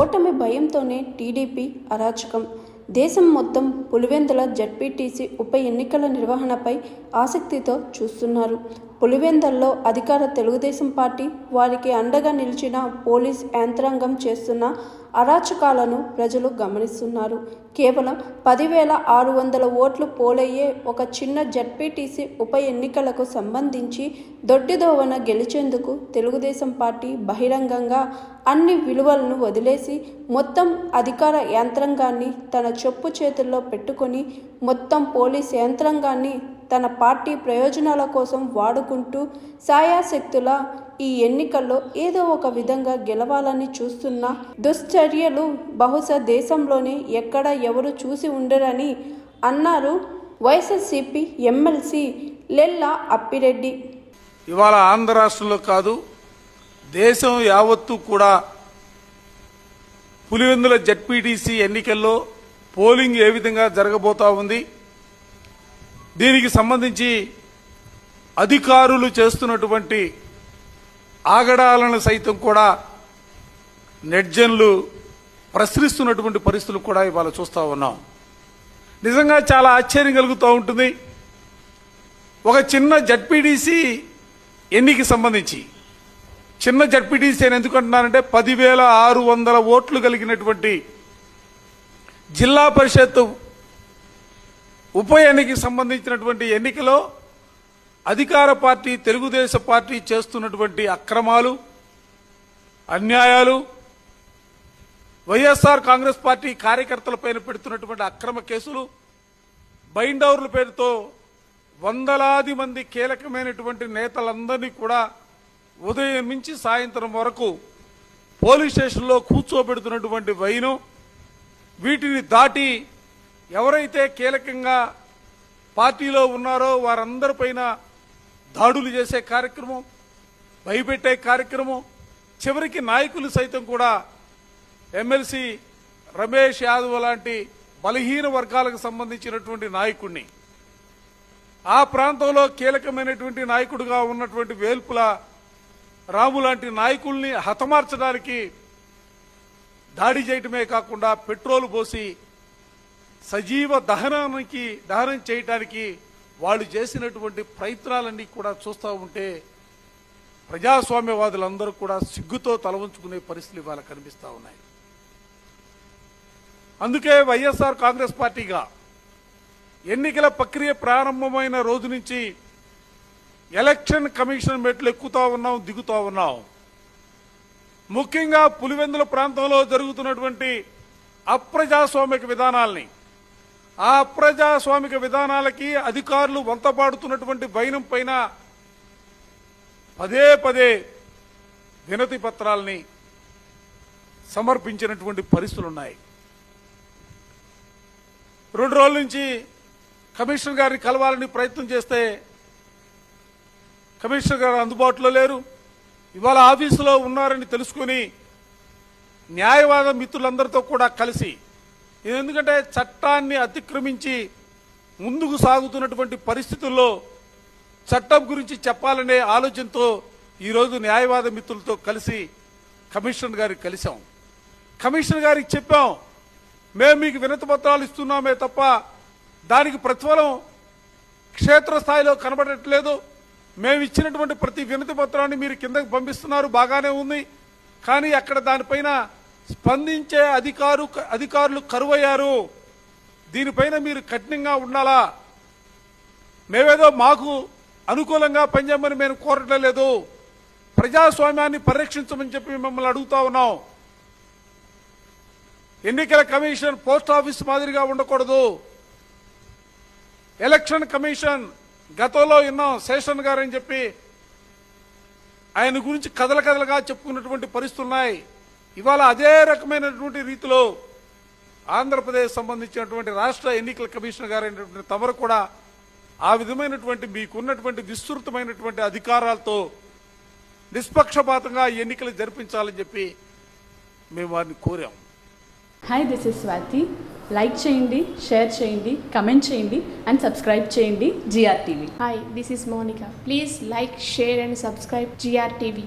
ఓటమి భయంతోనే టీడీపీ అరాచకం. దేశం మొత్తం పులివెందుల జడ్పీటీసీ ఉప ఎన్నికల నిర్వహణపై ఆసక్తితో చూస్తున్నారు. పులివెందల్లో అధికార తెలుగుదేశం పార్టీ వారికి అండగా నిలిచిన పోలీస్ యంత్రాంగం చేస్తున్న అరాచకాలను ప్రజలు గమనిస్తున్నారు. కేవలం పదివేల ఆరు వందల ఓట్లు పోలయ్యే ఒక చిన్న జడ్పీటీసీ ఉప ఎన్నికలకు సంబంధించి దొడ్డిదోవన గెలిచేందుకు తెలుగుదేశం పార్టీ బహిరంగంగా అన్ని విలువలను వదిలేసి మొత్తం అధికార యంత్రాంగాన్ని తన చెప్పు చేతుల్లో పెట్టుకొని మొత్తం పోలీస్ యంత్రాంగాన్ని తన పార్టీ ప్రయోజనాల కోసం వాడుకుంటూ సాయాశక్తుల ఈ ఎన్నికల్లో ఏదో ఒక విధంగా గెలవాలని చూస్తున్న దుశ్చర్యలు బహుశా దేశంలోనే ఎక్కడ ఎవరు చూసి ఉండరని అన్నారు వైఎస్ఎస్సిపి ఎమ్మెల్సీ లెల్లా అప్పిరెడ్డి. ఇవాళ ఆంధ్ర రాష్ట్రంలో కాదు దేశం యావత్తు కూడా పులివెందుల జడ్పీటీసీ ఎన్నికల్లో పోలింగ్ ఏ విధంగా జరగబోతా ఉంది దీనికి సంబంధించి అధికారులు చేస్తున్నటువంటి ఆగడాలను సైతం కూడా నెట్జన్లు ప్రసరిస్తున్నటువంటి పరిస్థితులు కూడా ఇవాళ చూస్తూ ఉన్నాం. నిజంగా చాలా ఆశ్చర్యం కలుగుతూ ఉంటుంది. ఒక చిన్న జడ్పీడీసీ ఎన్నికి సంబంధించి చిన్న జడ్పీటీసీ అని ఎందుకంటున్నానంటే పదివేల ఆరు వందల ఓట్లు కలిగినటువంటి జిల్లా పరిషత్ ఉప ఎన్నికకి సంబంధించినటువంటి ఎన్నికలో అధికార పార్టీ తెలుగుదేశం పార్టీ చేస్తున్నటువంటి అక్రమాలు అన్యాయాలు వైఎస్ఆర్ కాంగ్రెస్ పార్టీ కార్యకర్తలపైన పెడుతున్నటువంటి అక్రమ కేసులు బైండౌర్ల పేరుతో వందలాది మంది కీలకమైనటువంటి నేతలందరినీ కూడా ఉదయం నుంచి సాయంత్రం వరకు పోలీస్ స్టేషన్లో కూర్చోబెడుతున్నటువంటి వైను వీటిని దాటి ఎవరైతే కీలకంగా పార్టీలో ఉన్నారో వారందరిపైన దాడులు చేసే కార్యక్రమం భయపెట్టే కార్యక్రమం చివరికి నాయకులు సైతం కూడా ఎమ్మెల్సీ రమేష్ యాదవ్ లాంటి బలహీన వర్గాలకు సంబంధించినటువంటి నాయకుడిని ఆ ప్రాంతంలో కీలకమైనటువంటి నాయకుడిగా ఉన్నటువంటి వేల్పుల రాము లాంటి నాయకుల్ని హతమార్చడానికి దాడి చేయటమే కాకుండా పెట్రోల్ పోసి సజీవ దహనానికి దహనం చేయటానికి వాళ్ళు చేసినటువంటి ప్రయత్నాలన్నీ కూడా చూస్తూ ఉంటే ప్రజాస్వామ్యవాదులందరూ కూడా సిగ్గుతో తల ఉంచుకునే పరిస్థితులు ఇవాళ కనిపిస్తూ ఉన్నాయి. అందుకే వైఎస్ఆర్ కాంగ్రెస్ పార్టీగా ఎన్నికల ప్రక్రియ ప్రారంభమైన రోజు నుంచి ఎలక్షన్ కమిషన్ మెట్లు ఎక్కుతూ ఉన్నాం దిగుతూ ఉన్నాం. ముఖ్యంగా పులివెందుల ప్రాంతంలో జరుగుతున్నటువంటి అప్రజాస్వామిక విధానాల్ని ఆ అప్రజాస్వామిక విధానాలకి అధికారులు వంతపాడుతున్నటువంటి వైనం పైన పదే పదే వినతి పత్రాల్ని సమర్పించినటువంటి పరిస్థితులున్నాయి. రెండు రోజుల నుంచి కమిషనర్ గారిని కలవాలని ప్రయత్నం చేస్తే కమిషనర్ గారు అందుబాటులో లేరు. ఇవాళ ఆఫీసులో ఉన్నారని తెలుసుకుని న్యాయవాద మిత్రులందరితో కూడా కలిసి ఎందుకంటే చట్టాన్ని అతిక్రమించి ముందుకు సాగుతున్నటువంటి పరిస్థితుల్లో చట్టం గురించి చెప్పాలనే ఆలోచనతో ఈరోజు న్యాయవాద మిత్రులతో కలిసి కమిషనర్ గారికి కలిసాం కమిషనర్ గారికి చెప్పాం మేము మీకు వినతిపత్రాలు ఇస్తున్నామే తప్ప దానికి ప్రతిఫలం క్షేత్రస్థాయిలో కనబడట్లేదు. మేము ఇచ్చినటువంటి ప్రతి వినతి పత్రాన్ని మీరు కిందకి పంపిస్తున్నారు బాగానే ఉంది. కానీ అక్కడ దానిపైన స్పందించే అధికారు అధికారులు కరువయ్యారు. దీనిపైన మీరు కఠినంగా ఉండాలా? మేమేదో మాకు అనుకూలంగా పనిచేయమని మేము కోరటం లేదు. ప్రజాస్వామ్యాన్ని పరిరక్షించమని చెప్పి మిమ్మల్ని అడుగుతా ఉన్నాం. ఎన్నికల కమిషన్ పోస్ట్ ఆఫీస్ మాదిరిగా ఉండకూడదు. ఎలక్షన్ కమిషన్ గతంలో విన్నాం శేషన్ గారని చెప్పి ఆయన గురించి కథల కథలుగా చెప్పుకున్నటువంటి పరిస్థితులు ఉన్నాయి ఇవాళ అదే రకమైనటువంటి రీతిలో ఆంధ్రప్రదేశ్ సంబంధించినటువంటి రాష్ట్ర ఎన్నికల కమిషనర్ గారు అయినటువంటి తమరు కూడా ఆ విధమైనటువంటి మీకున్నటువంటి విస్తృతమైనటువంటి అధికారాలతో నిష్పక్షపాతంగా ఎన్నికలు జరిపించాలని చెప్పి మేము వారిని కోరాం hi this is Swathi like చేయండి షేర్ చేయండి కమెంట్ చేయండి అండ్ సబ్స్క్రైబ్ చేయండి GR TV Hi, this is Monica. Please like, share, and subscribe GRTV.